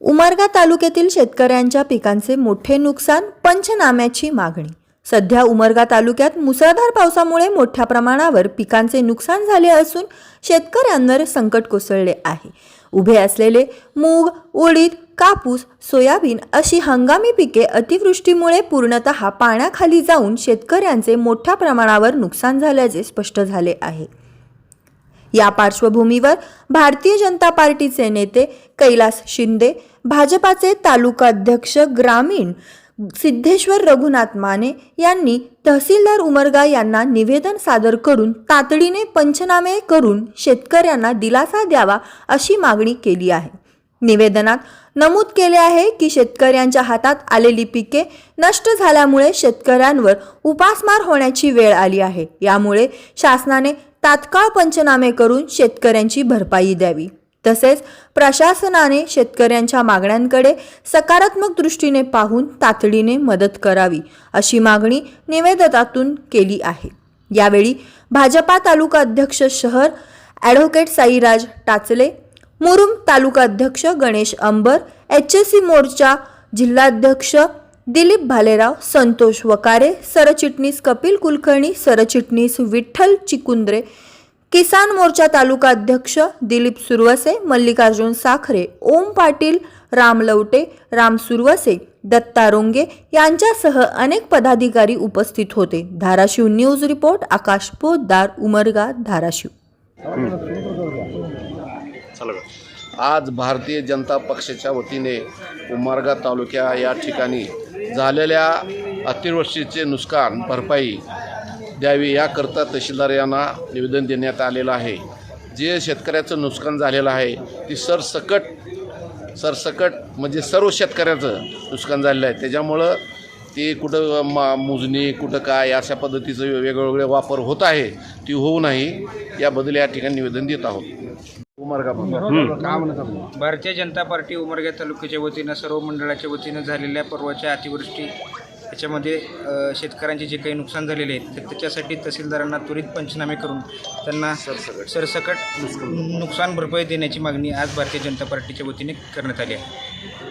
उमरगा तालुक्यातील शेतकऱ्यांच्या पिकांचे मोठे नुकसान पंचनाम्याची मागणी. सध्या उमरगा तालुक्यात मुसळधार पावसामुळे मोठ्या प्रमाणावर पिकांचे नुकसान झाले असून शेतकऱ्यांवर संकट कोसळले आहे. उभे असलेले मूग उडीद कापूस सोयाबीन अशी हंगामी पिके अतिवृष्टीमुळे पूर्णतः पाण्याखाली जाऊन शेतकऱ्यांचे मोठ्या प्रमाणावर नुकसान झाल्याचे स्पष्ट झाले आहे. या पार्श्वभूमीवर भारतीय जनता पार्टीचे नेते कैलास शिंदे भाजपाचे तालुका अध्यक्ष ग्रामीण सिद्धेश्वर रघुनाथ माने यांनी तहसीलदार उमरगा यांना निवेदन सादर करून तातडीने पंचनामे करून शेतकऱ्यांना दिलासा द्यावा अशी मागणी केली आहे. निवेदनात नमूद केले आहे की शेतकऱ्यांच्या हातात आलेली पिके नष्ट झाल्यामुळे शेतकऱ्यांवर उपासमार होण्याची वेळ आली आहे. यामुळे शासनाने तात्काळ पंचनामे करून शेतकऱ्यांची भरपाई द्यावी. तसेच प्रशासनाने शेतकऱ्यांच्या मागण्यांकडे सकारात्मक दृष्टीने पाहून तातडीने मदत करावी अशी मागणी निवेदनातून केली आहे. यावेळी भाजपा तालुका अध्यक्ष शहर ॲडव्होकेट साईराज टाचले मुरुम तालुका अध्यक्ष Ganesh Ambar H S C मोर्चा जिल्हाध्यक्ष दिलीप भालेराव संतोष वकारे सरचिटणीस कपिल कुलकर्णी सरचिटणीस विठ्ठल चिकुंद्रे किसान मोर्चा तालुका अध्यक्ष दिलीप सुरवसे मल्लिकार्जुन साखरे ओम पाटील राम लवटे राम सुरवसे दत्ता रोंगे यांच्यासह अनेक पदाधिकारी उपस्थित होते. Dharashiv news report Akash Poddar Umarga Dharashiv. आज भारतीय जनता पक्षाच्या वतीने उमरगा तालुक्या या ठिकाणी झालेल्या अतिवृष्टीचे नुकसान भरपाई द्यावी याकरता तहसीलदार यांना निवेदन देण्यात आलेलं आहे. जे शेतकऱ्याचं नुकसान झालेलं आहे ती सरसकट सरसकट म्हणजे सर्व शेतकऱ्याचं नुकसान झालेलं आहे. त्याच्यामुळं ते कुठं मा मोजणी कुठं काय अशा पद्धतीचं वेगवेगळे वापर होत आहे ती होऊ नाही. याबद्दल या ठिकाणी निवेदन देत आहोत. उमरगा भारतीय जनता पार्टी उमरगा तालुक्याच्या वतीनं सर्व मंडळाच्या वतीनं झालेल्या परवाच्या अतिवृष्टी याच्यामध्ये अ, शेतकऱ्यांचे जे काही नुकसान झालेले आहेत तर त्याच्यासाठी तहसीलदारांना त्वरित पंचनामे करून त्यांना सरसकट. नुकसान भरपाई देण्याची मागणी आज भारतीय जनता पार्टीच्या वतीने करण्यात आली आहे.